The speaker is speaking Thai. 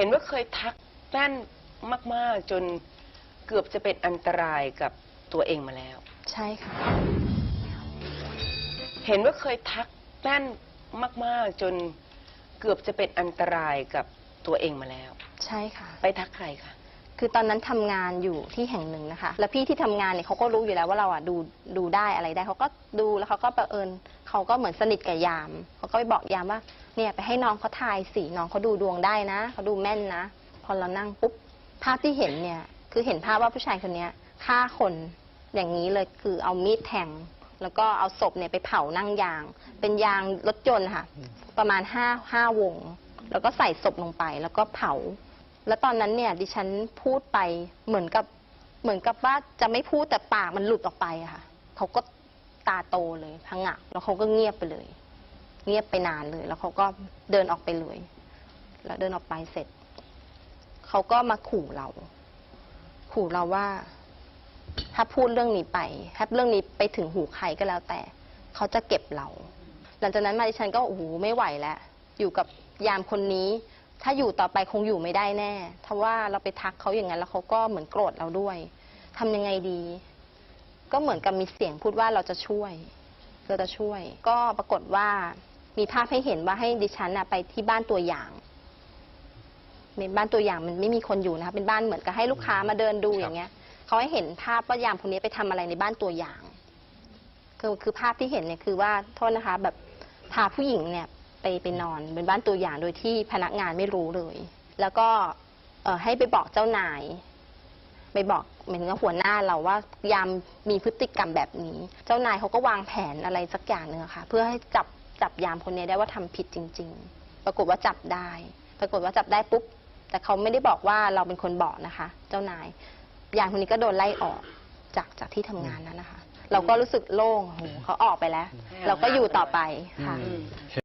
เห็นว่าเคยทักแม่นมาก ๆ จนเกือบจะเป็นอันตรายกับตัวเองมาแล้ว ใช่ค่ะ เห็นว่าเคยทักแม่นมาก ๆ จนเกือบจะเป็นอันตรายกับตัวเองมาแล้ว ใช่ค่ะ ไปทักใครคะ คือตอนนั้นทำงานอยู่ที่แห่งหนึ่งนะคะ แล้วพี่ที่ทำงานเนี่ยเขาก็รู้อยู่แล้วว่าเราอะดูดูได้อะไรได้เขาก็ดูแล้วเขาก็ประเอิญเขาก็เหมือนสนิทกับยามเขาก็ไปบอกยามว่าเนี่ยไปให้น้องเขาทายสิน้องเขาดูดวงได้นะเขาดูแม่นนะ พอเรานั่งปุ๊บภาพที่เห็นเนี่ย คือเห็นภาพว่าผู้ชายคนเนี้ยฆ่าคนอย่างนี้เลยคือเอามีดแทง แล้วก็เอาศพเนี่ยไปเผานั่งยาง เป็นยางรถยนต์ค่ะ ประมาณห้าห้าวง แล้วก็ใส่ศพลงไปแล้วก็เผา แล้วตอนนั้นเนี่ยดิฉันพูดไปเหมือนกับเหมือนกับว่าจะไม่พูดแต่ปากมันหลุดออกไปอะค่ะเขาก็ตาโตเลยพังงะแล้วเขาก็เงียบไปเลย เงียบไปนานเลย แล้วเขาก็เดินออกไปเลย แล้วเดินออกไปเสร็จเขาก็มาขู่เรา ขู่เราว่า ถ้าพูดเรื่องนี้ไปถ้าเรื่องนี้ไปถึงหูใครก็แล้วแต่เขาจะเก็บเรา หลังจากนั้นมาดิฉันก็โอ้โหไม่ไหวแล้วอยู่กับยามคนนี้ ถ้าอยู่ต่อไปคงอยู่ไม่ได้แน่ถ้าว่าเราไปทักเขาอย่างนั้นแล้วเขาก็เหมือนโกรธเราด้วยทำยังไงดี ก็เหมือนกับมีเสียงพูดว่าเราจะช่วย เราจะช่วย ก็ปรากฏว่ามีภาพให้เห็นว่าให้ดิฉันน่ะไปที่บ้านตัวอย่างในบ้านตัวอย่างมันไม่มีคนอยู่นะคะเป็นบ้านเหมือนกับให้ลูกค้ามาเดินดูอย่างเงี้ยเขาให้เห็นภาพว่ายามคนนี้ไปทำอะไรในบ้านตัวอย่างคือคือภาพที่เห็นเนี่ยคือว่าโทษนะคะ แบบพาผู้หญิงเนี่ย ไปไปนอนเป็นบ้านตัวอย่างโดยที่พนักงานไม่รู้เลย แล้วก็เอ่อให้ไปบอกเจ้านาย ไปบอกเหมือนกับหัวหน้าเราว่ายามมีพฤติกรรมแบบนี้ เจ้านายเขาก็วางแผนอะไรสักอย่างหนึ่งอะค่ะ เพื่อให้จับจับยามคนนี้ได้ว่าทำผิดจริง ๆ ปรากฏว่าจับได้ ปรากฏว่าจับได้ปุ๊บแต่เขาไม่ได้บอกว่าเราเป็นคนบอกนะคะ เจ้านาย ยามคนนี้ก็โดนไล่ออกจากจากที่ทำงานนั้นนะคะ เราก็รู้สึกโล่งโหเขาออกไปแล้ว เราก็อยู่ต่อไปค่ะ อืม